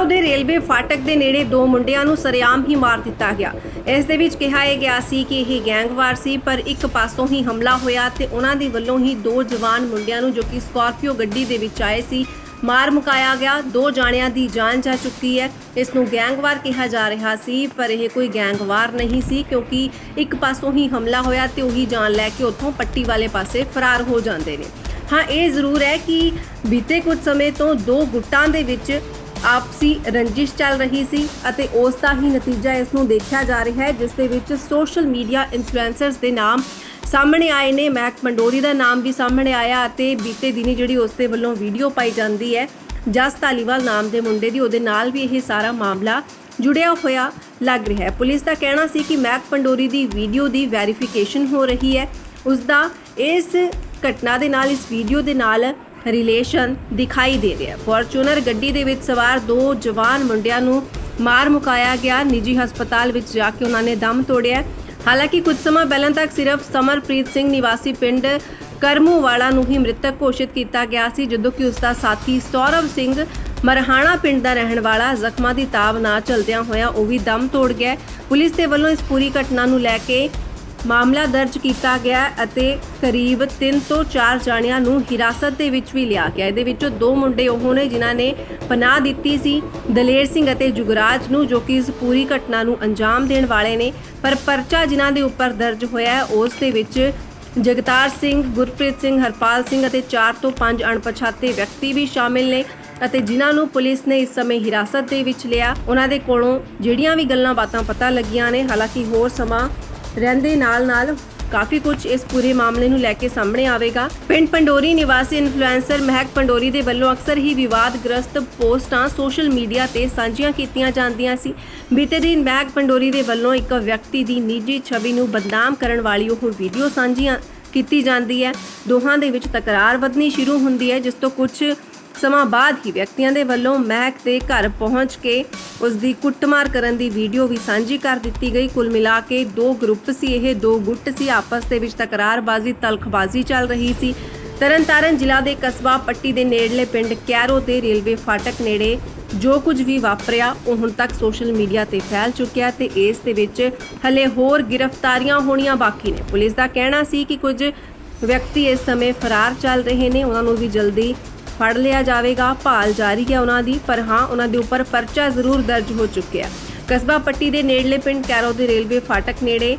Cairo ਦੇ railway ਫਾਟਕ ਦੇ ਨੇੜੇ ਦੋ ਮੁੰਡਿਆਂ ਨੂੰ ਸਰਿਆਮ ਹੀ ਮਾਰ ਦਿੱਤਾ ਗਿਆ। ਇਸ ਦੇ ਵਿੱਚ ਕਿਹਾ ਇਹ ਗਿਆ ਸੀ ਕਿ ਇਹ ਗੈਂਗਵਾਰ ਸੀ, ਪਰ ਇੱਕ ਪਾਸੋਂ ਹੀ ਹਮਲਾ ਹੋਇਆ ਤੇ ਉਹਨਾਂ ਦੇ ਵੱਲੋਂ ਹੀ ਦੋ ਜਵਾਨ ਮੁੰਡਿਆਂ ਨੂੰ ਜੋ ਕਿ ਸਕਾਰਪੀਓ ਗੱਡੀ ਦੇ ਵਿੱਚ ਆਏ ਸੀ, ਮਾਰ ਮੁਕਾਇਆ ਗਿਆ। ਦੋ ਜਾਣਿਆਂ ਦੀ ਜਾਨ ਜਾ ਚੁੱਕੀ ਹੈ। ਇਸ ਨੂੰ ਗੈਂਗਵਾਰ ਕਿਹਾ ਜਾ ਰਿਹਾ ਸੀ, ਪਰ ਇਹ ਕੋਈ ਗੈਂਗਵਾਰ ਨਹੀਂ ਸੀ, ਕਿਉਂਕਿ ਇੱਕ ਪਾਸੋਂ ਹੀ ਹਮਲਾ ਹੋਇਆ ਤੇ ਉਹੀ ਜਾਨ ਲੈ ਕੇ ਉੱਥੋਂ ਪੱਟੀ ਵਾਲੇ ਪਾਸੇ ਫਰਾਰ ਹੋ ਜਾਂਦੇ ਨੇ। ਹਾਂ, ਇਹ ਜ਼ਰੂਰ ਹੈ ਕਿ ਬੀਤੇ ਕੁਝ ਸਮੇਂ ਤੋਂ ਦੋ ਗੁੱਟਾਂ ਦੇ ਵਿੱਚ ਆਪਸੀ ਰੰਜਿਸ਼ ਚੱਲ ਰਹੀ ਸੀ ਅਤੇ ਉਸ ਦਾ ਹੀ ਨਤੀਜਾ ਇਸ ਨੂੰ ਦੇਖਿਆ ਜਾ ਰਿਹਾ ਹੈ, ਜਿਸ ਦੇ ਵਿੱਚ ਸੋਸ਼ਲ ਮੀਡੀਆ ਇਨਫਲੂਐਂਸਰਸ ਦੇ ਨਾਮ ਸਾਹਮਣੇ ਆਏ ਨੇ। ਮੈਕ ਪੰਡੋਰੀ ਦਾ ਨਾਮ ਵੀ ਸਾਹਮਣੇ ਆਇਆ ਅਤੇ ਬੀਤੇ ਦਿਨੀ ਜਿਹੜੀ ਉਸ ਦੇ ਵੱਲੋਂ ਵੀਡੀਓ ਪਾਈ ਜਾਂਦੀ ਹੈ, ਜਸ ਧਾਲੀਵਾਲ ਨਾਮ ਦੇ ਮੁੰਡੇ ਦੀ, ਉਹਦੇ ਨਾਲ ਵੀ ਇਹ ਸਾਰਾ ਮਾਮਲਾ ਜੁੜਿਆ ਹੋਇਆ ਲੱਗ ਰਿਹਾ ਹੈ। ਪੁਲਿਸ ਦਾ ਕਹਿਣਾ ਸੀ ਕਿ ਮੈਕ ਪੰਡੋਰੀ ਦੀ ਵੀਡੀਓ ਦੀ ਵੈਰੀਫਿਕੇਸ਼ਨ ਹੋ ਰਹੀ ਹੈ। ਉਸ ਦਾ ਇਸ ਘਟਨਾ ਦੇ ਨਾਲ, ਇਸ ਵੀਡੀਓ ਦੇ ਨਾਲ ਰਿਲੇਸ਼ਨ ਦਿਖਾਈ ਦੇ ਰਿਹਾ ਫੋਰਚੂਨਰ ਗੱਡੀ ਦੇ ਵਿੱਚ ਸਵਾਰ ਦੋ ਜਵਾਨ ਮੁੰਡਿਆਂ ਨੂੰ ਮਾਰ ਮੁਕਾਇਆ ਗਿਆ। ਨਿੱਜੀ ਹਸਪਤਾਲ ਵਿੱਚ ਜਾ ਕੇ ਉਹਨਾਂ ਨੇ ਦਮ ਤੋੜਿਆ ਹਾਲਾਂਕਿ ਕੁਝ ਸਮਾਂ ਪਹਿਲਾਂ ਤੱਕ ਸਿਰਫ ਸਮਰਪ੍ਰੀਤ ਸਿੰਘ ਨਿਵਾਸੀ ਪਿੰਡ ਕਰਮੂਵਾਲਾ ਨੂੰ ਹੀ ਮ੍ਰਿਤਕ ਘੋਸ਼ਿਤ ਕੀਤਾ ਗਿਆ ਸੀ, ਜਦੋਂ ਕਿ ਉਸ ਦਾ ਸਾਥੀ ਸੌਰਵ ਸਿੰਘ ਮਰਹਾਣਾ ਪਿੰਡ ਦਾ ਰਹਿਣ ਵਾਲਾ ਜ਼ਖਮਾਂ ਦੀ ਤਾਬ ਨਾ ਚਲਦਿਆਂ ਹੋਇਆ ਉਹ ਵੀ ਦਮ ਤੋੜ ਗਿਆ ਪੁਲਿਸ ਦੇ ਵੱਲੋਂ ਇਸ ਪੂਰੀ ਘਟਨਾ ਨੂੰ ਲੈ ਕੇ ਮਾਮਲਾ ਦਰਜ ਕੀਤਾ ਗਿਆ ਅਤੇ ਕਰੀਬ 3 ਤੋਂ 4 ਜਾਣਿਆਂ ਨੂੰ ਹਿਰਾਸਤ ਦੇ ਵਿੱਚ ਵੀ ਲਿਆ ਗਿਆ। ਇਹਦੇ ਵਿੱਚੋਂ ਦੋ ਮੁੰਡੇ ਉਹ ਨੇ ਜਿਨ੍ਹਾਂ ਨੇ ਪਨਾਹ ਦਿੱਤੀ ਸੀ। ਦਲੇਰ ਸਿੰਘ ਅਤੇ ਜੁਗਰਾਜ ਨੂੰ ਜੋ ਕਿ ਇਸ ਪੂਰੀ ਘਟਨਾ ਨੂੰ ਅੰਜਾਮ ਦੇਣ ਵਾਲੇ ਨੇ, ਪਰ ਪਰਚਾ ਜਿਨ੍ਹਾਂ ਦੇ ਉੱਪਰ ਦਰਜ ਹੋਇਆ ਉਸ ਦੇ ਵਿੱਚ ਜਗਤਾਰ ਸਿੰਘ, ਗੁਰਪ੍ਰੀਤ ਸਿੰਘ, ਹਰਪਾਲ ਸਿੰਘ ਅਤੇ 4 ਤੋਂ 5 ਅਣਪਛਾਤੇ ਵਿਅਕਤੀ ਵੀ ਸ਼ਾਮਿਲ ਨੇ ਅਤੇ ਜਿਨ੍ਹਾਂ ਨੂੰ ਪੁਲਿਸ ਨੇ ਇਸ ਸਮੇਂ ਹਿਰਾਸਤ ਦੇ ਵਿੱਚ ਲਿਆ। ਉਹਨਾਂ ਦੇ ਕੋਲੋਂ ਜਿਹੜੀਆਂ ਵੀ ਗੱਲਾਂ ਬਾਤਾਂ ਪਤਾ ਲੱਗੀਆਂ ਨੇ, ਹਾਲਾਂਕਿ ਹੋਰ ਸਮਾਂ ਰਹਿੰਦੇ ਨਾਲ-ਨਾਲ ਕਾਫੀ ਕੁਝ ਇਸ ਪੂਰੇ ਮਾਮਲੇ ਨੂੰ ਲੈ ਕੇ ਸਾਹਮਣੇ ਆਵੇਗਾ। ਪਿੰਡ ਪੰਡੋਰੀ ਨਿਵਾਸੀ ਇਨਫਲੂਐਂਸਰ ਮਹਿਕ ਪੰਡੋਰੀ ਦੇ ਵੱਲੋਂ ਅਕਸਰ ਹੀ ਵਿਵਾਦਗ੍ਰਸਤ ਪੋਸਟਾਂ ਸੋਸ਼ਲ ਮੀਡੀਆ ਤੇ ਸਾਂਝੀਆਂ ਕੀਤੀਆਂ ਜਾਂਦੀਆਂ ਸੀ। ਬੀਤੇ ਦਿਨ ਮਹਿਕ ਪੰਡੋਰੀ ਦੇ ਵੱਲੋਂ ਇੱਕ ਵਿਅਕਤੀ ਦੀ ਨਿੱਜੀ ਛਵੀ ਨੂੰ ਬਦਨਾਮ ਕਰਨ ਵਾਲੀ ਉਹ ਵੀਡੀਓ ਸਾਂਝੀਆਂ ਕੀਤੀ ਜਾਂਦੀ ਹੈ। ਦੋਹਾਂ ਦੇ ਵਿੱਚ ਤਕਰਾਰ ਵਧਣੀ ਸ਼ੁਰੂ ਹੁੰਦੀ ਹੈ, ਜਿਸ ਤੋਂ ਕੁਝ ਸਮਾਂ ਬਾਅਦ ਹੀ ਵਿਅਕਤੀਆਂ ਦੇ ਵੱਲੋਂ ਮਹਿਕ ਦੇ ਘਰ ਪਹੁੰਚ ਕੇ ਉਸ ਦੀ ਕੁੱਟਮਾਰ ਕਰਨ ਦੀ ਵੀਡੀਓ ਵੀ ਸਾਂਝੀ ਕਰ ਦਿੱਤੀ ਗਈ। ਕੁੱਲ ਮਿਲਾ ਕੇ ਦੋ ਗਰੁੱਪ ਸੀ, ਇਹ ਦੋ ਗੁੱਟ ਸੀ। ਆਪਸ ਦੇ ਵਿੱਚ ਤਕਰਾਰਬਾਜ਼ੀ, ਤਲਖਬਾਜ਼ੀ ਚੱਲ ਰਹੀ ਸੀ। ਤਰਨਤਾਰਨ ਜ਼ਿਲ੍ਹਾ ਦੇ ਕਸਬਾ ਪੱਟੀ ਦੇ ਨੇੜਲੇ ਪਿੰਡ ਕੈਰੋ ਤੇ ਰੇਲਵੇ ਫਾਟਕ ਨੇੜੇ ਜੋ ਕੁਝ ਵੀ ਵਾਪਰਿਆ, ਉਹ ਹੁਣ ਤੱਕ ਸੋਸ਼ਲ ਮੀਡੀਆ ਤੇ ਫੈਲ ਚੁੱਕਿਆ ਤੇ ਇਸ ਦੇ ਵਿੱਚ ਹਲੇ ਹੋਰ ਗ੍ਰਿਫਤਾਰੀਆਂ ਹੋਣੀਆਂ ਬਾਕੀ ਨੇ। ਪੁਲਿਸ ਦਾ ਕਹਿਣਾ ਸੀ ਕਿ ਕੁਝ ਵਿਅਕਤੀ ਇਸ ਸਮੇਂ ਫਰਾਰ ਚੱਲ ਰਹੇ ਨੇ। ਉਹਨਾਂ ਨੂੰ ਵੀ ਜਲਦੀ ਫੜ ਲਿਆ ਜਾਵੇਗਾ। ਭਾਲ ਜਾਰੀ ਹੈ ਉਹਨਾਂ ਦੀ, ਪਰ ਹਾਂ, ਉਹਨਾਂ ਦੇ ਉੱਪਰ ਪਰਚਾ ਜ਼ਰੂਰ ਦਰਜ ਹੋ ਚੁੱਕਿਆ ਕਸਬਾ ਪੱਟੀ ਦੇ ਨੇੜਲੇ ਪਿੰਡ ਕੈਰੋ ਦੇ ਰੇਲਵੇ ਫਾਟਕ ਨੇੜੇ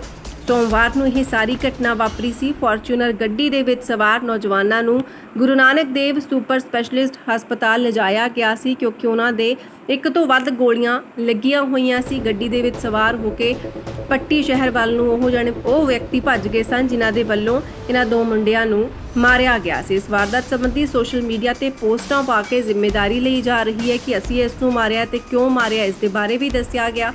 ਸੋਮਵਾਰ ਨੂੰ ਇਹ ਸਾਰੀ ਘਟਨਾ ਵਾਪਰੀ ਸੀ। ਫੋਰਚੂਨਰ ਗੱਡੀ ਦੇ ਵਿੱਚ ਸਵਾਰ ਨੌਜਵਾਨਾਂ ਨੂੰ ਗੁਰੂ ਨਾਨਕ ਦੇਵ ਸੁਪਰ ਸਪੈਸ਼ਲਿਸਟ ਹਸਪਤਾਲ ਲਿਜਾਇਆ ਗਿਆ ਸੀ ਕਿਉਂਕਿ ਉਹਨਾਂ ਦੇ ਇੱਕ ਤੋਂ ਵੱਧ ਗੋਲੀਆਂ ਲੱਗੀਆਂ ਹੋਈਆਂ ਸੀ। ਗੱਡੀ ਦੇ ਵਿੱਚ ਸਵਾਰ ਹੋ ਕੇ ਪੱਟੀ ਸ਼ਹਿਰ ਵੱਲ ਨੂੰ ਉਹ ਜਣੇ ਉਹ ਵਿਅਕਤੀ ਭੱਜ ਗਏ ਸਨ ਜਿਨ੍ਹਾਂ ਦੇ ਵੱਲੋਂ ਇਹਨਾਂ ਦੋ ਮੁੰਡਿਆਂ ਨੂੰ ਮਾਰਿਆ ਗਿਆ ਸੀ। ਇਸ ਵਾਰਦਾਤ ਸੰਬੰਧੀ ਸੋਸ਼ਲ ਮੀਡੀਆ ਤੇ ਪੋਸਟਾਂ ਪਾ ਕੇ ਜ਼ਿੰਮੇਵਾਰੀ ਲਈ ਜਾ ਰਹੀ ਹੈ ਕਿ ਅਸੀਂ ਇਸ ਨੂੰ ਮਾਰਿਆ ਤੇ ਕਿਉਂ ਮਾਰਿਆ, ਇਸ ਦੇ ਬਾਰੇ ਵੀ ਦੱਸਿਆ ਗਿਆ।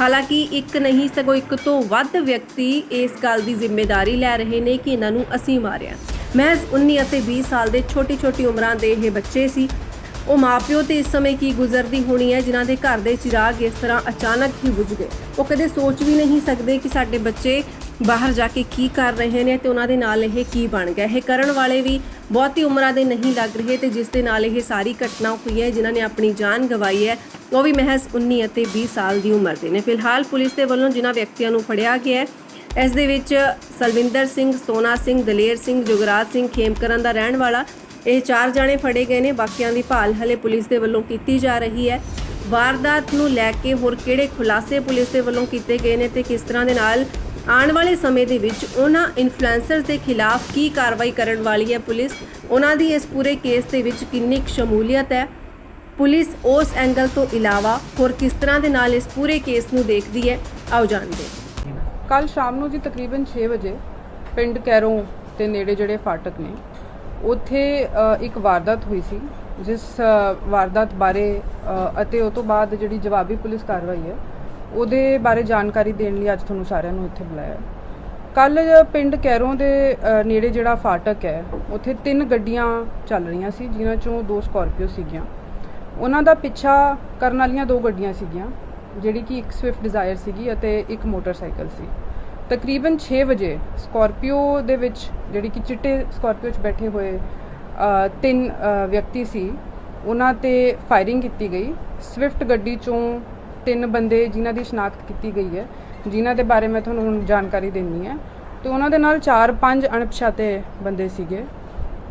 ਹਾਲਾਂਕਿ ਇੱਕ ਨਹੀਂ ਸਗੋਂ ਇੱਕ ਤੋਂ ਵੱਧ ਵਿਅਕਤੀ ਇਸ ਗੱਲ ਦੀ ਜ਼ਿੰਮੇਵਾਰੀ ਲੈ ਰਹੇ ਨੇ ਕਿ ਇਹਨਾਂ ਨੂੰ ਅਸੀਂ ਮਾਰਿਆ। ਮਹਿਜ਼ 19 ਅਤੇ 20 ਸਾਲ ਦੇ ਛੋਟੀ-ਛੋਟੀ ਉਮਰਾਂ ਦੇ ਇਹ ਬੱਚੇ ਸੀ। ਉਹ ਮਾਪਿਓ ਤੇ ਇਸ ਸਮੇਂ ਕੀ ਗੁਜ਼ਰਦੀ ਹੋਣੀ ਹੈ, ਜਿਨ੍ਹਾਂ ਦੇ ਘਰ ਦੇ ਚਿਰਾਗ ਇਸ ਤਰ੍ਹਾਂ ਅਚਾਨਕ ਹੀ ਬੁਝ ਗਏ। ਉਹ ਕਦੇ ਸੋਚ ਵੀ ਨਹੀਂ ਸਕਦੇ ਕਿ ਸਾਡੇ ਬੱਚੇ ਬਾਹਰ ਜਾ ਕੇ ਕੀ ਕਰ ਰਹੇ ਨੇ ਤੇ ਉਹਨਾਂ ਦੇ ਨਾਲ ਇਹ ਕੀ ਬਣ ਗਿਆ? ਇਹ ਕਰਨ ਵਾਲੇ ਵੀ ਬਹੁਤੀ ਉਮਰਾਂ ਦੇ ਨਹੀਂ ਲੱਗ ਰਹੇ ਤੇ ਜਿਸ ਦੇ ਨਾਲ ਇਹ ਸਾਰੀ ਘਟਨਾ ਹੋਈ ਹੈ, ਜਿਨ੍ਹਾਂ ਨੇ ਆਪਣੀ ਜਾਨ ਗਵਾਈ ਹੈ, ਉਹ ਵੀ ਮਹਿਜ਼ 19 ਅਤੇ 20 ਸਾਲ ਦੀ ਉਮਰ ਦੇ ਨੇ। ਫਿਲਹਾਲ ਪੁਲਿਸ ਦੇ ਵੱਲੋਂ ਜਿਨ੍ਹਾਂ ਵਿਅਕਤੀਆਂ ਨੂੰ ਫੜਿਆ ਗਿਆ ਹੈ, ਇਸ ਦੇ ਵਿੱਚ ਸਲਵਿੰਦਰ ਸਿੰਘ, ਸੋਨਾ ਸਿੰਘ, ਦਲੇਰ ਸਿੰਘ, ਜੁਗਰਾਜ ਸਿੰਘ, ਖੇਮਕਰਨ ਦਾ ਰਹਿਣ ਵਾਲਾ, ਇਹ ਚਾਰ ਜਾਣੇ ਫੜੇ ਗਏ ਨੇ। ਬਾਕੀਆਂ ਦੀ ਭਾਲ ਹਲੇ ਪੁਲਿਸ ਦੇ ਵੱਲੋਂ ਕੀਤੀ ਜਾ ਰਹੀ ਹੈ। ਵਾਰਦਾਤ ਨੂੰ ਲੈ ਕੇ ਹੋਰ ਕਿਹੜੇ ਖੁਲਾਸੇ ਪੁਲਿਸ ਦੇ ਵੱਲੋਂ ਕੀਤੇ ਗਏ ਨੇ ਤੇ ਕਿਸ ਤਰ੍ਹਾਂ ਦੇ ਨਾਲ ਆਉਣ ਵਾਲੇ ਸਮੇਂ ਦੇ ਵਿੱਚ ਉਹਨਾਂ ਇਨਫਲੂਐਂਸਰਸ ਦੇ ਖਿਲਾਫ ਕੀ ਕਾਰਵਾਈ ਕਰਨ ਵਾਲੀ ਹੈ ਪੁਲਿਸ? ਉਹਨਾਂ ਦੀ ਇਸ ਪੂਰੇ ਕੇਸ ਦੇ ਵਿੱਚ ਕਿੰਨੀ ਕੁ ਸ਼ਮੂਲੀਅਤ ਹੈ? ਪੁਲਿਸ ਉਸ ਐਂਗਲ ਤੋਂ ਇਲਾਵਾ ਹੋਰ ਕਿਸ ਤਰ੍ਹਾਂ ਦੇ ਨਾਲ ਇਸ ਪੂਰੇ ਕੇਸ ਨੂੰ ਦੇਖਦੀ ਹੈ? ਆਓ ਜਾਣਦੇ ਹਾਂ। ਕੱਲ ਸ਼ਾਮ ਨੂੰ ਜੀ ਤਕਰੀਬਨ 6 ਵਜੇ ਪਿੰਡ ਕੈਰੋਂ ਦੇ ਨੇੜੇ ਜਿਹੜੇ ਫਾਟਕ ਨੇ, ਉੱਥੇ ਇੱਕ ਵਾਰਦਾਤ ਹੋਈ ਸੀ, ਜਿਸ ਵਾਰਦਾਤ ਬਾਰੇ ਅਤੇ ਉਸ ਤੋਂ ਬਾਅਦ ਜਿਹੜੀ ਜਵਾਬੀ ਪੁਲਿਸ ਕਾਰਵਾਈ ਹੈ ਉਹਦੇ ਬਾਰੇ ਜਾਣਕਾਰੀ ਦੇਣ ਲਈ ਅੱਜ ਤੁਹਾਨੂੰ ਸਾਰਿਆਂ ਨੂੰ ਇੱਥੇ ਬੁਲਾਇਆ ਕੱਲ ਪਿੰਡ ਕੈਰੋਂ ਦੇ ਨੇੜੇ ਜਿਹੜਾ ਫਾਟਕ ਹੈ, ਉੱਥੇ ਤਿੰਨ ਗੱਡੀਆਂ ਚੱਲ ਰਹੀਆਂ ਸੀ, ਜਿਨ੍ਹਾਂ ਚੋਂ ਦੋ ਸਕਾਰਪੀਓ ਸੀਗੀਆਂ। ਉਹਨਾਂ ਦਾ ਪਿੱਛਾ ਕਰਨ ਵਾਲੀਆਂ ਦੋ ਗੱਡੀਆਂ ਸੀਗੀਆਂ, ਜਿਹੜੀ ਕਿ ਇੱਕ ਸਵਿਫਟ ਡਿਜ਼ਾਇਰ ਸੀਗੀ ਅਤੇ ਇੱਕ ਮੋਟਰਸਾਈਕਲ ਸੀ। ਤਕਰੀਬਨ 6 ਵਜੇ ਸਕਾਰਪੀਓ ਦੇ ਵਿੱਚ, ਜਿਹੜੀ ਕਿ ਚਿੱਟੇ ਸਕਾਰਪੀਓ 'ਚ ਬੈਠੇ ਹੋਏ ਤਿੰਨ ਵਿਅਕਤੀ ਸੀ, ਉਹਨਾਂ ਤੇ ਫਾਇਰਿੰਗ ਕੀਤੀ ਗਈ। ਸਵਿਫਟ ਗੱਡੀ ਚੋਂ ਤਿੰਨ ਬੰਦੇ ਜਿਨ੍ਹਾਂ ਦੀ ਸ਼ਨਾਖਤ ਕੀਤੀ ਗਈ ਹੈ, ਜਿਨ੍ਹਾਂ ਦੇ ਬਾਰੇ ਮੈਂ ਤੁਹਾਨੂੰ ਹੁਣ ਜਾਣਕਾਰੀ ਦੇਣੀ ਹੈ। ਤੇ ਉਹਨਾਂ ਦੇ ਨਾਲ 4-5 ਅਣਪਛਾਤੇ ਬੰਦੇ ਸੀਗੇ।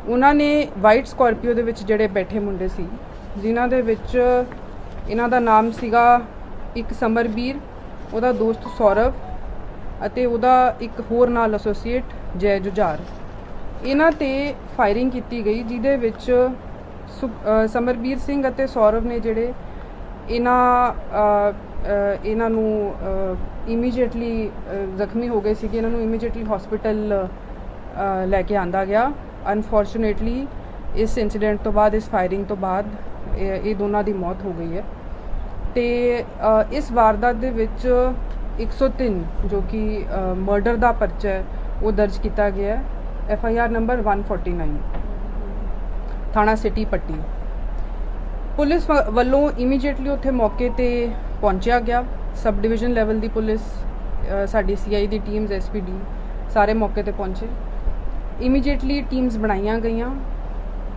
ਉਹਨਾਂ ਨੇ ਵਾਈਟ ਸਕਾਰਪੀਓ ਦੇ ਵਿੱਚ ਜਿਹੜੇ ਬੈਠੇ ਮੁੰਡੇ ਸੀ, ਜਿਨ੍ਹਾਂ ਦੇ ਵਿੱਚ ਇਹਨਾਂ ਦਾ ਨਾਮ ਸੀਗਾ ਇੱਕ ਸਮਰਬੀਰ, ਉਹਦਾ ਦੋਸਤ ਸੌਰਵ ਅਤੇ ਉਹਦਾ ਇੱਕ ਹੋਰ ਨਾਲ ਐਸੋਸੀਏਟ ਜੈ ਜੁਝਾਰ। ਇਹਨਾਂ ਤੇ ਫਾਇਰਿੰਗ ਕੀਤੀ ਗਈ, ਜਿਹਦੇ ਵਿੱਚ ਸੁ- ਸਮਰਬੀਰ ਸਿੰਘ ਅਤੇ ਸੌਰਵ ਨੇ ਜਿਹੜੇ ਇਹਨਾਂ ਇਹਨਾਂ ਨੂੰ ਇਮੀਡੀਏਟਲੀ ਜ਼ਖਮੀ ਹੋ ਗਏ ਸੀਗੇ ਇਹਨਾਂ ਨੂੰ ਇਮੀਡੀਏਟਲੀ ਹਸਪੀਟਲ ਲੈ ਕੇ ਆਂਦਾ ਗਿਆ। ਅਨਫੋਰਚੂਨੇਟਲੀ ਇਸ ਇਨਸੀਡੈਂਟ ਤੋਂ ਬਾਅਦ, ਇਸ ਫਾਇਰਿੰਗ ਤੋਂ ਬਾਅਦ, ਇਹ ਦੋਨਾਂ ਦੀ ਮੌਤ ਹੋ ਗਈ ਹੈ। ਤੇ ਇਸ ਵਾਰਦਾਤ ਦੇ ਵਿੱਚ 103 ਜੋ ਕਿ ਮਰਡਰ ਦਾ ਪਰਚਾ ਹੈ, ਉਹ ਦਰਜ ਕੀਤਾ ਗਿਆ ਹੈ। ਐਫ ਆਈ ਆਰ ਨੰਬਰ 149 ਥਾਣਾ ਸਿਟੀ ਪੱਟੀ। ਪੁਲਿਸ ਵ- ਵੱਲੋਂ ਇਮੀਡੀਏਟਲੀ ਉੱਥੇ ਮੌਕੇ ਤੇ ਪਹੁੰਚਿਆ ਗਿਆ। ਸਬ ਡਿਵੀਜ਼ਨ ਲੈਵਲ ਦੀ ਪੁਲਿਸ ਅ, ਸਾਡੀ ਸੀਆਈ ਦੀ ਟੀਮਸ ਐਸਪੀਡੀ ਸਾਰੇ ਮੌਕੇ ਤੇ ਪਹੁੰਚੇ। ਇਮੀਡੀਏਟਲੀ ਟੀਮਸ ਬਣਾਈਆਂ ਗਈਆਂ।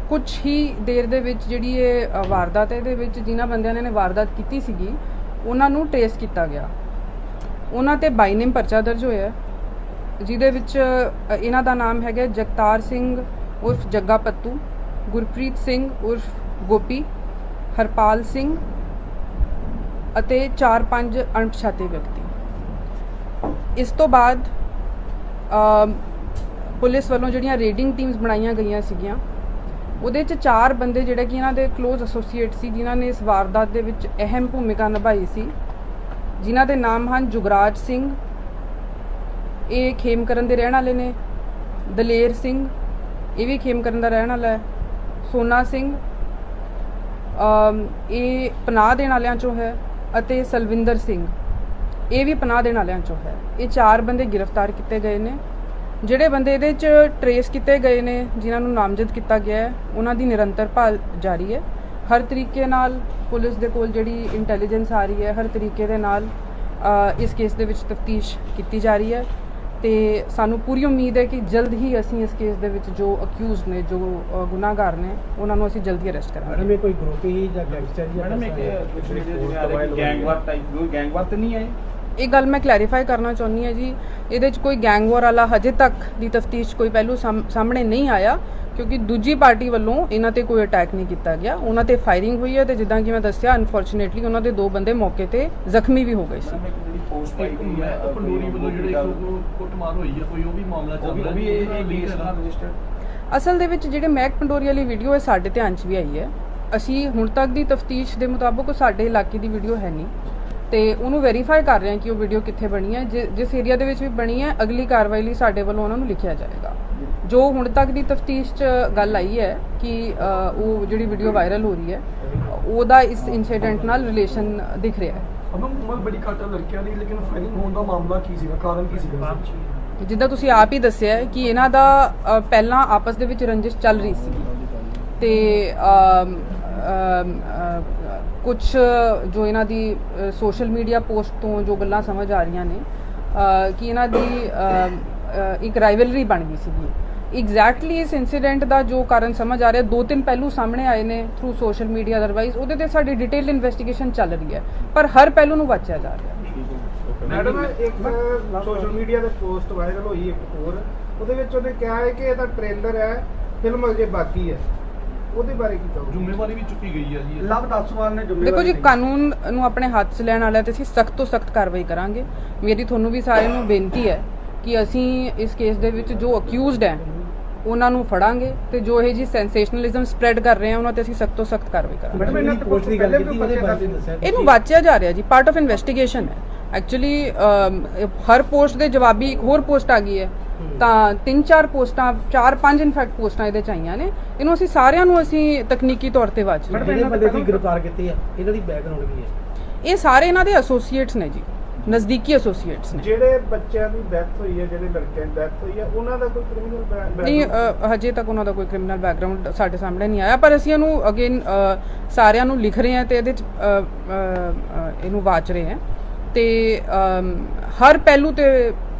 ਕੁਝ ਹੀ ਦੇਰ ਦੇ ਵਿੱਚ ਜਿਹੜੀ ਇਹ ਵਾਰਦਾਤ ਇਹਦੇ ਵਿੱਚ ਜਿਨ੍ਹਾਂ ਬੰਦਿਆਂ ਨੇ ਵਾਰਦਾਤ ਕੀਤੀ ਸੀਗੀ ਉਹਨਾਂ ਨੂੰ ਟ੍ਰੇਸ ਕੀਤਾ ਗਿਆ। ਉਹਨਾਂ ਤੇ ਬਾਈਨੇਮ ਪਰਚਾ ਦਰਜ ਹੋਇਆ ਜਿਹਦੇ ਵਿੱਚ ਇਹਨਾਂ ਦਾ ਨਾਮ ਹੈਗਾ ਜਗਤਾਰ ਸਿੰਘ ਉਰਫ ਜੱਗਾ ਪੱਤੂ ਗੁਰਪ੍ਰੀਤ ਸਿੰਘ ਉਰਫ ਗੋਪੀ ਹਰਪਾਲ ਸਿੰਘ ਅਤੇ 4-5 ਅਣਪਛਾਤੇ ਵਿਅਕਤੀ। ਇਸ ਤੋਂ ਬਾਅਦ ਪੁਲਿਸ ਵੱਲੋਂ ਜਿਹੜੀਆਂ ਰੇਡਿੰਗ ਟੀਮਸ ਬਣਾਈਆਂ ਗਈਆਂ ਸੀਗੀਆਂ, ਉਹਦੇ ਚ ਚਾਰ ਬੰਦੇ ਜਿਹੜੇ ਕਿ ਇਹਨਾਂ ਦੇ ক্লোਜ਼ ਐਸੋਸੀਏਟ ਸੀ, ਜਿਨ੍ਹਾਂ ਨੇ ਇਸ ਵਾਰਦਾਤ ਦੇ ਵਿੱਚ ਅਹਿਮ ਭੂਮਿਕਾ ਨਿਭਾਈ ਸੀ, ਜਿਨ੍ਹਾਂ ਦੇ ਨਾਮ ਹਨ ਜੁਗਰਾਜ ਸਿੰਘ, ਇਹ ਖੇਮਕਰਨ ਦੇ ਰਹਿਣ ਵਾਲੇ ਨੇ, ਦਲੇਰ ਸਿੰਘ, ਇਹ ਵੀ ਖੇਮਕਰਨ ਦਾ ਰਹਿਣ ਵਾਲਾ ਹੈ, ਸੋਨਾ ਸਿੰਘ ਇਹ ਪਨਾਹ ਦੇਣ ਵਾਲਿਆਂ ਚੋਂ ਹੈ ਅਤੇ ਸਲਵਿੰਦਰ ਸਿੰਘ। ਇਹ ਵੀ ਪਨਾਹ ਦੇਣ ਵਾਲਿਆਂ ਚੋਂ ਹੈ। ਇਹ ਚਾਰ ਬੰਦੇ ਗ੍ਰਿਫਤਾਰ ਕੀਤੇ ਗਏ ਨੇ। ਜਿਹੜੇ ਬੰਦੇ ਇਹਦੇ ਚ ਟਰੇਸ ਕੀਤੇ ਗਏ ਨੇ, ਜਿਨ੍ਹਾਂ ਨੂੰ ਨਾਮਜ਼ਦ ਕੀਤਾ ਗਿਆ ਹੈ, ਉਹਨਾਂ ਦੀ ਨਿਰੰਤਰ ਭਾਲ ਜਾਰੀ ਹੈ। ਹਰ ਤਰੀਕੇ ਨਾਲ ਪੁਲਿਸ ਦੇ ਕੋਲ ਜਿਹੜੀ ਇੰਟੈਲੀਜੈਂਸ ਆ ਰਹੀ ਹੈ, ਹਰ ਤਰੀਕੇ ਦੇ ਨਾਲ ਇਸ ਕੇਸ ਦੇ ਵਿੱਚ ਤਫਤੀਸ਼ ਕੀਤੀ ਜਾ ਰਹੀ ਹੈ। ਤੇ ਸਾਨੂੰ ਪੂਰੀ ਉਮੀਦ ਹੈ ਕਿ ਜਲਦ ਹੀ ਅਸੀਂ ਇਸ ਕੇਸ ਦੇ ਵਿੱਚ ਜੋ ਅਕਿਊਜ਼ਡ ਨੇ ਜੋ ਗੁਨਾਹਗਾਰ ਨੇ ਉਹਨਾਂ ਨੂੰ ਅਸੀਂ ਜਲਦੀ ਅਰੈਸਟ ਕਰਾਂਗੇ। ਮੈਡਮ ਇਹ ਕੋਈ ਗਰੁੱਪ ਹੀ ਜਾਂ ਗੈਂਗਸਟਰ ਜਾਂ ਮੈਡਮ ਇੱਕ ਗੈਂਗਵਾਰ ਟਾਈਪ ਕੋਈ ਗੈਂਗਵਾਰ ਤਾਂ ਨਹੀਂ ਹੈ ਇਹ? ਗੱਲ ਮੈਂ ਕਲੈਰੀਫਾਈ ਕਰਨਾ ਚਾਹੁੰਦੀ ਹਾਂ ਜੀ। ਇਹਦੇ 'ਚ ਕੋਈ ਗੈਂਗ ਵਾਰ ਵਾਲਾ ਹਜੇ ਤੱਕ ਦੀ ਤਫਤੀਸ਼ ਕੋਈ ਪਹਿਲੂ ਸਾਹਮ- ਸਾਹਮਣੇ ਨਹੀਂ ਆਇਆ ਕਿਉਂਕਿ ਦੂਜੀ ਪਾਰਟੀ ਵੱਲੋਂ ਇਹਨਾਂ ਤੇ ਕੋਈ ਅਟੈਕ ਨਹੀਂ ਕੀਤਾ ਗਿਆ। ਉਹਨਾਂ ਤੇ ਫਾਇਰਿੰਗ ਹੋਈ ਹੈ ਤੇ ਜਿੱਦਾਂ ਕਿ ਮੈਂ ਦੱਸਿਆ ਅਨਫੋਰਚੂਨੇਟਲੀ ਉਹਨਾਂ ਦੇ ਦੋ ਬੰਦੇ ਮੌਕੇ ਤੇ ਜ਼ਖਮੀ ਵੀ ਹੋ ਗਏ ਸੀ। ਪੋਸਟ ਆਈ ਇੱਕ ਹੋਈ ਹੈ ਮੈਂ ਪੰਡੋਰੀ ਵੱਲੋਂ ਜਿਹੜੇ ਇੱਕ ਕੁੱਟਮਾਰ ਹੋਈ ਹੈ ਕੋਈ ਉਹ ਵੀ ਮਾਮਲਾ ਉਹ ਚੱਲ ਵੀ ਰਿਹਾ ਉਹ ਵੀ ਇਹ ਇਹ ਕੇਸ ਨਾਲ ਰਜਿਸਟਰਡ ਅਸਲ ਦੇ ਵਿੱਚ ਜਿਹੜੇ ਮਹਿਕ ਪੰਡੋਰੀ ਵਾਲੀ ਵੀਡੀਓ ਹੈ ਸਾਡੇ ਧਿਆਨ 'ਚ ਵੀ ਆਈ ਹੈ। ਅਸੀਂ ਹੁਣ ਤੱਕ ਦੀ ਤਫਤੀਸ਼ ਦੇ ਮੁਤਾਬਕ ਉਹ ਸਾਡੇ ਇਲਾਕੇ ਦੀ ਵੀਡੀਓ ਹੈ ਨਹੀਂ। ਤੇ ਉਹਨੂੰ ਵੈਰੀਫਾਈ ਕਰ ਰਹੇ ਹਾਂ ਕਿ ਉਹ ਵੀਡੀਓ ਕਿੱਥੇ ਬਣੀ ਹੈ। ਜਿਸ ਏਰੀਆ ਦੇ ਵਿੱਚ ਵੀ ਬਣੀ ਹੈ ਅਗਲੀ ਕਾਰਵਾਈ ਲਈ ਸਾਡੇ ਵੱਲੋਂ ਉਹਨਾਂ ਨੂੰ ਲਿਖਿਆ ਜਾਏਗਾ। ਜੋ ਹੁਣ ਤੱਕ ਦੀ ਤਫਤੀਸ਼ 'ਚ ਗੱਲ ਆਈ ਹੈ ਕਿ ਉਹ ਜਿਹੜੀ ਵੀਡੀਓ ਵਾਇਰਲ ਹੋ ਰਹੀ ਹੈ ਉਹਦਾ ਇਸ ਇਨਸੀਡੈਂਟ ਨਾਲ ਰਿਲੇਸ਼ਨ ਦਿਖ ਰਿਹਾ ਹੈ। ਅਮਨ ਉਮਰ ਬੜੀ ਘੱਟ ਹੈ ਲੜਕਿਆਂ ਦੀ ਲੇਕਿਨ ਫਾਇਰਿੰਗ ਹੋਣ ਦਾ ਮਾਮਲਾ ਕੀ ਸੀਗਾ? ਕਾਰਨ ਕੀ ਸੀਗਾ? ਜਿੱਦਾਂ ਤੁਸੀਂ ਆਪ ਹੀ ਦੱਸਿਆ ਹੈ ਕਿ ਇਹਨਾਂ ਦਾ ਅ, ਪਹਿਲਾਂ ਆਪਸ ਦੇ ਵਿੱਚ ਰੰਜਿਸ਼ ਚੱਲ ਰਹੀ ਸੀ। ਤੇ ਕੁਝ ਜੋ ਇਹਨਾਂ ਦੀ ਸੋਸ਼ਲ ਮੀਡੀਆ ਪੋਸਟ ਤੋਂ ਜੋ ਗੱਲਾਂ ਸਮਝ ਆ ਰਹੀਆਂ ਨੇ ਅ, ਕਿ ਇਹਨਾਂ ਦੀ ਅ, ਅ, ਇੱਕ ਰਾਈਵਲਰੀ ਬਣ ਗਈ ਸੀਗੀ। ਐਗਜ਼ੈਕਟਲੀ ਇਸ ਇਨਸੀਡੈਂਟ ਦਾ ਜੋ ਕਾਰਨ ਸਮਝ ਆ ਰਿਹਾ ਦੋ ਤਿੰਨ ਪਹਿਲੂ ਸਾਹਮਣੇ ਆਏ ਨੇ ਥਰੂ ਸੋਸ਼ਲ ਮੀਡੀਆ ਅਦਰਵਾਈਜ਼ ਉਹਦੇ ਤੇ ਸਾਡੀ ਡਿਟੇਲ ਇਨਵੈਸਟੀਗੇਸ਼ਨ ਚੱਲ ਰਹੀ ਹੈ ਪਰ ਹਰ ਪਹਿਲੂ ਨੂੰ ਵਾਚਿਆ ਜਾ ਰਿਹਾ। ਮੈਡਮ ਇੱਕ ਸੋਸ਼ਲ ਮੀਡੀਆ ਤੇ ਪੋਸਟ ਵਾਇਰਲ ਹੋਈ ਇੱਕ ਹੋਰ ਉਹਦੇ ਵਿੱਚ ਉਹਨੇ ਕਿਹਾ ਹੈ ਕਿ ਇਹਦਾ ਟ੍ਰੇਲਰ ਹੈ ਫਿਲਮ ਅਜੇ ਬਾਕੀ ਹੈ। ਉਹਦੇ ਬਾਰੇ ਕੀ ਕਹੋਗੇ? ਜ਼ਿੰਮੇਵਾਰੀ ਵੀ ਚੁੱਕੀ ਗਈ ਹੈ ਜੀ। ਲਵ ਦਸਵਾਲ ਨੇ ਦੇਖੋ ਜੀ ਕਾਨੂੰਨ ਨੂੰ ਆਪਣੇ ਹੱਥ 'ਚ ਲੈਣ ਵਾਲਿਆਂ ਤੇ ਅਸੀਂ ਸਖਤ ਤੋਂ ਸਖਤ ਕਾਰਵਾਈ ਕਰਾਂਗੇ। ਮੇਰੀ ਤੁਹਾਨੂੰ ਵੀ ਸਾਰਿਆਂ ਨੂੰ ਬੇਨਤੀ ਹੈ ਕਿ ਅਸੀਂ ਇਸ ਕੇਸ ਦੇ ਵਿੱਚ ਜੋ ਅਕਿਊਜ਼ਡ ਹੈ ਉਹਨਾਂ ਨੂੰ ਫੜਾਂਗੇ ਤੇ ਜੋ ਇਹ ਜੀ ਸੈਂਸੇਸ਼ਨਲਿਜ਼ਮ ਸਪਰੈਡ ਕਰ ਰਹੇ ਆ ਉਹਨਾਂ ਤੇ ਅਸੀਂ ਸਖਤ ਤੋਂ ਸਖਤ ਕਾਰਵਾਈ ਕਰਾਂਗੇ। ਮੈਡਮ, ਇਹਨਾਂ ਦੀ ਗੱਲ ਕੀਤੀ ਉਹਦੇ ਬਾਰੇ ਦੱਸਿਆ ਵਾਚਿਆ ਜਾ ਰਿਹਾ ਜੀ ਪਾਰਟ ਆਫ ਇਨਵੈਸਟੀਗੇਸ਼ਨ ਹੈ। ਐਕਚੁਅਲੀ ਹਰ ਪੋਸਟ ਦੇ ਜਵਾਬੀ ਇੱਕ ਹੋਰ ਪੋਸਟ ਆ ਗਈ ਹੈ। ਤਾਂ ਤਿੰਨ ਚਾਰ ਪੋਸਟਾਂ ਚਾਰ ਪੰਜ ਇਨਫੈਕਟ ਪੋਸਟਾਂ ਇਹਦੇ ਚ ਆਈਆਂ ਨੇ। ਇਹਨੂੰ ਅਸੀਂ ਸਾਰਿਆਂ ਨੂੰ ਅਸੀਂ ਤਕਨੀਕੀ ਤੌਰ ਤੇ ਵਾਚ ਰਹੇ ਹਾਂ। ਮੈਡਮ ਜਿਹੜੇ ਬੰਦੇ ਦੀ ਗ੍ਰਿਫਤਾਰ ਕੀਤੀ ਹੈ ਇਹਨਾਂ ਦੀ ਬੈਕਗ੍ਰਾਉਂਡ ਕੀ ਹੈ? ਇਹ ਸਾਰੇ ਇਹਨਾਂ ਦੇ ਐਸੋਸੀਏਟਸ ਨੇ ਜੀ। ਨਜ਼ਦੀਕੀ ਐਸੋਸੀਏਟਸ ਨੇ। ਜਿਹੜੇ ਬੱਚਿਆਂ ਦੀ ਡੈਥ ਹੋਈ ਹੈ ਜਿਹੜੇ ਲੜਕਿਆਂ ਦੀ ਡੈਥ ਹੋਈ ਹੈ ਉਹਨਾਂ ਦਾ ਕੋਈ ਕ੍ਰਿਮੀਨਲ ਨਹੀਂ ਅ, ਹਜੇ ਤੱਕ ਉਹਨਾਂ ਦਾ ਕੋਈ ਕ੍ਰਿਮੀਨਲ ਬੈਕਗ੍ਰਾਉਂਡ ਸਾਡੇ ਸਾਹਮਣੇ ਨਹੀਂ ਆਇਆ ਪਰ ਅਸੀਂ ਇਹਨੂੰ ਅਗੇਨ ਸਾਰਿਆਂ ਨੂੰ ਲਿਖ ਰਹੇ ਹਾਂ ਤੇ ਇਹਦੇ ਚ ਅ, ਅ, ਅ, ਇਹਨੂੰ ਵਾਚ ਰਹੇ ਹਾਂ। ਤੇ ਅਮ, ਹਰ ਪਹਿਲੂ ਤੇ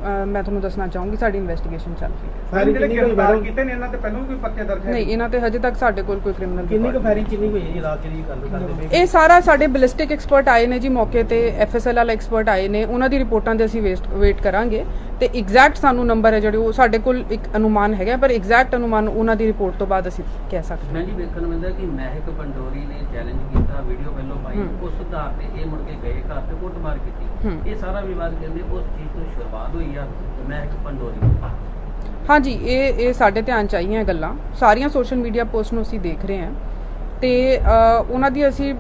ਮੈਂ ਤੁਹਾਨੂੰ ਦੱਸਣਾ ਚਾਹੂੰਗੀ ਸਾਡੀ ਇਨਵੈਸਟੀਗੇਸ਼ਨ ਚੱਲ ਰਹੀ ਹੈ। ਕੁ ਹੋਈ ਗ੍ਰਿਫਤਾਰ? ਕੀਤੇ ਨੇ ਇਹਨਾਂ ਤੇ ਪਹਿਲਾਂ ਵੀ ਕੋਈ ਪੱਕੇ ਦਰਜ ਹੈ? ਨਹੀਂ ਇਹਨਾਂ ਤੇ ਹਜੇ ਤੱਕ ਸਾਡੇ ਕੋਲ ਕੋਈ ਕ੍ਰਿਮੀਨਲ ਕਿੰਨੀ ਕੁ ਫਾਇਰਿੰਗ ਕਿੰਨੀ ਕੁ ਹੋਈ ਹੈ ਜੀ ਰਾਤ ਜਿਹੜੀ ਗੱਲ ਕਰਦੇ ਪਏ ਇਹ ਸਾਰਾ ਸਾਡੇ ਬਲਿਸਟਿਕ ਐਕਸਪਰਟ ਆਏ ਨੇ ਜੀ ਮੌਕੇ ਤੇ ਐਫਐਸਐਲ ਵਾਲਾ ਐਕਸਪਰਟ ਆਏ ਨੇ ਉਹਨਾਂ ਦੀ ਰਿਪੋਰਟਾਂ ਦੇ ਅਸੀਂ ਵੇਟ ਕਰਾਂਗੇ। ਤੇ ਐਗਜ਼ੈਕਟ ਸਾਨੂੰ ਨੰਬਰ ਹੈ ਜਿਹੜੇ ਉਹ ਸਾਡੇ ਕੋਲ ਇੱਕ ਅਨੁਮਾਨ ਹੈਗਾ ਪਰ ਐਗਜ਼ੈਕਟ ਅਨੁਮਾਨ ਉਹਨਾਂ ਦੀ ਰਿਪੋਰਟ ਤੋਂ ਬਾਅਦ ਅਸੀਂ ਕਹਿ ਸਕਦੇ ਹਾਂ ਮੈਂ ਜੀ ਵੇਖਣ ਮਿਲਦਾ ਕਿ ਮਹਿਕ ਪੰਡੋਰੀ ਨੇ ਚੈਲੰਜ ਕੀਤਾ ਵੀਡੀਓ ਪਹਿਲਾਂ ਪਾਈ। ਉਸ ਆਧਾਰ ਤੇ ਇਹ ਮੁੜ ਕੇ ਗਏ ਘਰ ਤੇ ਕੁੱਟਮਾਰ ਕੀਤੀ। ਇਹ ਸਾਰਾ ਵਿਵਾਦ ਕਹਿੰਦੇ ਉਸ ਚੀਜ਼ ਤੋਂ ਸ਼ੁਰੂਆਤ ਹੋਈ ਆ ਮਹਿਕ ਪੰਡੋਰੀ। ਹਾਂਜੀ ਇਹ ਇਹ ਸਾਡੇ ਧਿਆਨ ਚ ਆਈਆਂ ਗੱਲਾਂ ਸਾਰੀਆਂ ਸੋਸ਼ਲ ਮੀਡੀਆ ਪੋਸਟ ਨੂੰ ਅਸੀਂ ਦੇਖ ਰਹੇ ਹਾਂ ਤੇ ਉਹਨਾਂ ਦੀ ਅਸੀਂ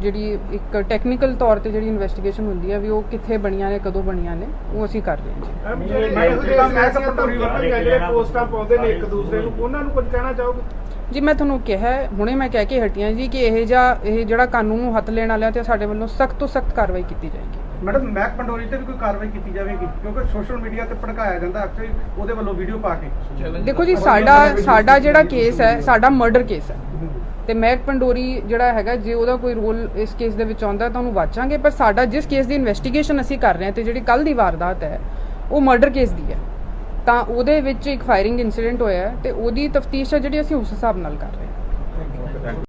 ਜਿਹੜੀ ਇੱਕ ਟੈਕਨੀਕਲ ਤੌਰ ਤੇ ਜਿਹੜੀ ਇਨਵੈਸਟੀਗੇਸ਼ਨ ਹੁੰਦੀ ਹੈ ਵੀ ਉਹ ਕਿੱਥੇ ਬਣੀਆਂ ਨੇ ਕਦੋਂ ਬਣੀਆਂ ਨੇ ਉਹ ਅਸੀਂ ਕਰ ਰਹੇ ਹਾਂ ਜੀ। ਜਿਹੜੇ ਇਹੋ ਜਿਹੇ ਸਿਆਸੀਆਂ ਧਮਕੀਆਂ ਜਿਹੜੇ ਪੋਸਟਾਂ ਪਾਉਂਦੇ ਨੇ ਇੱਕ ਦੂਸਰੇ ਨੂੰ ਉਹਨਾਂ ਨੂੰ ਕੁਝ ਕਹਿਣਾ ਚਾਹੋਗੇ? ਜੀ ਮੈਂ ਤੁਹਾਨੂੰ ਕਿਹਾ ਹੁਣੇ ਮੈਂ ਕਹਿ ਕੇ ਹਟੀਆਂ ਜੀ ਕਿ ਇਹ ਜਿਹਾ ਇਹ ਜਿਹੜਾ ਕਾਨੂੰਨ ਨੂੰ ਹੱਥ ਲੈਣ ਵਾਲਿਆਂ ਤੇ ਸਾਡੇ ਵੱਲੋਂ ਸਖਤ ਤੋਂ ਸਖਤ ਕਾਰਵਾਈ ਕੀਤੀ ਜਾਏਗੀ। ਮੈਡਮ ਮੈਕ ਪੰਡੋਰੀ ਤੇ ਵੀ ਕੋਈ ਕਾਰਵਾਈ ਕੀਤੀ ਜਾਵੇਗੀ ਕਿਉਂਕਿ ਸੋਸ਼ਲ ਮੀਡੀਆ ਤੇ ਭੜਕਾਇਆ ਜਾਂਦਾ ਅਕਸਰ ਉਹਦੇ ਵੱਲੋਂ ਵੀਡੀਓ ਪਾ ਕੇ। ਦੇਖੋ ਜੀ ਸਾਡਾ ਸਾਡਾ ਜਿਹੜਾ ਕੇਸ ਹੈ ਸਾਡਾ ਮਰਡਰ ਕੇਸ ਹੈ। ਤੇ ਮਹਿਕ ਪੰਡੋਰੀ ਜਿਹੜਾ ਹੈਗਾ, ਜੇ ਉਹਦਾ ਕੋਈ ਰੋਲ ਇਸ ਕੇਸ ਦੇ ਵਿੱਚ ਆਉਂਦਾ ਤਾਂ ਉਹਨੂੰ ਵਾਚਾਂਗੇ। ਪਰ ਸਾਡਾ ਜਿਸ ਕੇਸ ਦੀ ਇਨਵੈਸਟੀਗੇਸ਼ਨ ਅਸੀਂ ਕਰ ਰਹੇ ਹਾਂ ਤੇ ਜਿਹੜੀ ਕੱਲ ਦੀ ਵਾਰਦਾਤ ਹੈ, ਉਹ ਮਰਡਰ ਕੇਸ ਦੀ ਹੈ। ਤਾਂ ਉਹਦੇ ਵਿੱਚ ਇੱਕ ਫਾਇਰਿੰਗ ਇਨਸੀਡੈਂਟ ਹੋਇਆ ਹੈ ਤੇ ਉਹਦੀ ਤਫਤੀਸ਼ ਹੈ ਜਿਹੜੀ ਅਸੀਂ ਉਸ ਹਿਸਾਬ ਨਾਲ ਕਰ ਰਹੇ ਹਾਂ।